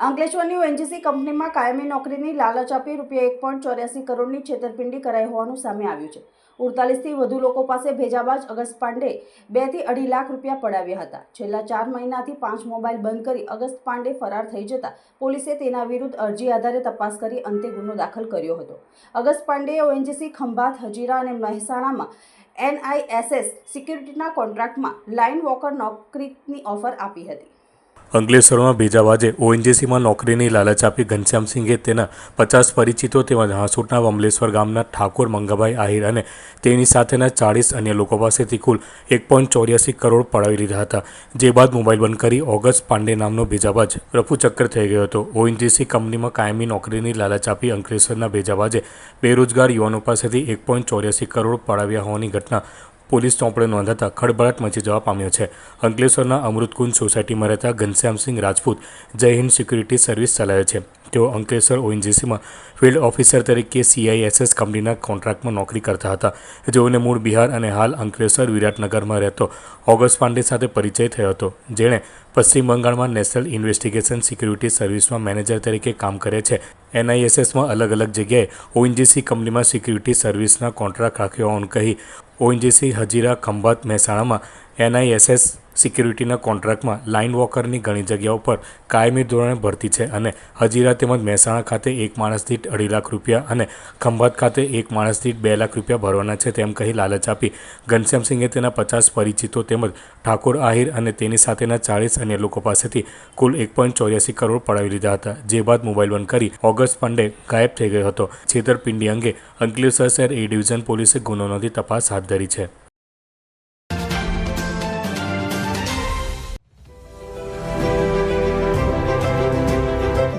અંકલેશ્વરની ONGC કંપનીમાં કાયમી નોકરીની લાલચ આપી રૂપિયા એક પોઈન્ટ ચોર્યાસી કરોડની છેતરપિંડી કરાઈ હોવાનું સામે આવ્યું છે. ઉડતાલીસથી વધુ લોકો પાસે ભેજાબાજ અગસ્ત પાંડે બેથી અઢી લાખ રૂપિયા પડાવ્યા હતા. છેલ્લા ચાર મહિનાથી પાંચ મોબાઈલ બંધ કરી અગસ્ત પાંડે ફરાર થઈ જતા પોલીસે તેના વિરુદ્ધ અરજી આધારે તપાસ કરી અંતે ગુનો દાખલ કર્યો હતો. અગસ્ત પાંડેએ ઓએનજીસી ખંભાત, હજીરા અને મહેસાણામાં એનઆઈએસએસ સિક્યુરિટીના કોન્ટ્રાક્ટમાં લાઇન વોકર નોકરીની ઓફર આપી હતી. અંકલેશ્વરમાં ભેજાબાજે ઓએનજીસીમાં નોકરીની લાલચ આપી ઘનશ્યામસિંહે તેના પચાસ પરિચિતો તેમજ હાંસોટના વમલેશ્વર ગામના ઠાકોર મંગાભાઈ આહિર અને તેની સાથેના ચાળીસ અન્ય લોકો પાસેથી કુલ એક પોઈન્ટ ચોર્યાસી કરોડ પડાવી લીધા હતા. જે બાદ મોબાઈલ બંધ કરી ઓગસ્ટ પાંડે નામનો ભેજાબાજ રફુચક્કર થઈ ગયો હતો. ઓએનજીસી કંપનીમાં કાયમી નોકરીની લાલચ આપી અંકલેશ્વરના ભેજાબાજે બેરોજગાર યુવાનો પાસેથી એક પોઈન્ટ ચોર્યાસી કરોડ પડાવ્યા હોવાની ઘટના પોલીસ ચોપડે નોંધાતા ખળભળાટ મચી જવા પામ્યો છે. અંકલેશ્વરના અમૃતકુંજ સોસાયટીમાં રહેતા ઘનશ્યામસિંહ રાજપૂત જય હિન્દ સિક્યુરિટી સર્વિસ ચલાવે છે. તેઓ અંકલેશ્વર ઓએનજીસીમાં ફિલ્ડ ઓફિસર તરીકે સીઆઈએસએસ કંપનીના કોન્ટ્રાક્ટમાં નોકરી કરતા હતા જેઓને મૂળ બિહાર અને હાલ અંકલેશ્વર વિરાટનગરમાં રહેતો ઓગસ્ટ પાંડે સાથે પરિચય થયો હતો જેણે પશ્ચિમ બંગાળમાં નેશનલ ઇન્વેસ્ટિગેશન સિક્યુરિટી સર્વિસમાં મેનેજર તરીકે કામ કરે છે એનઆઈએસએસમાં અલગ અલગ જગ્યાએ ઓએનજીસી કંપનીમાં સિક્યુરિટી સર્વિસના કોન્ટ્રાક્ટ રાખ્યો હોવાનું કહી ઓએનજીસી હજીરા ખંભાત મહેસાણામાં એનઆઈએસએસ સિક્યુરિટીના કોન્ટ્રાક્ટમાં લાઇન વોકરની ઘણી જગ્યાઓ પર કાયમી ધોરણે ભરતી છે અને હજીરા તેમજ મહેસાણા ખાતે એક માણસ દીઠ અઢી લાખ રૂપિયા અને ખંભાત ખાતે એક માણસ દીઠ બે લાખ રૂપિયા ભરવાના છે તેમ કહી લાલચ આપી. ઘનશ્યામસિંહે તેના પચાસ પરિચિતો તેમજ ઠાકોર આહિર અને તેની સાથેના ચાળીસ અન્ય લોકો પાસેથી કુલ એક પોઈન્ટ ચોર્યાસી કરોડ પડાવી લીધા હતા, જે બાદ મોબાઈલ બંધ કરી ઓગસ્ટ પંડે ગાયબ થઈ ગયો હતો. છેતરપિંડી અંગે અંકલેશ્વર શહેર એ ડિવિઝન પોલીસે ગુનો નોંધી તપાસ હાથ ધરી છે.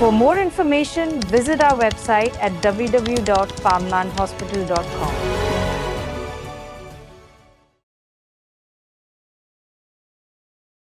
For more information, visit our website at www.farmlandhospital.com.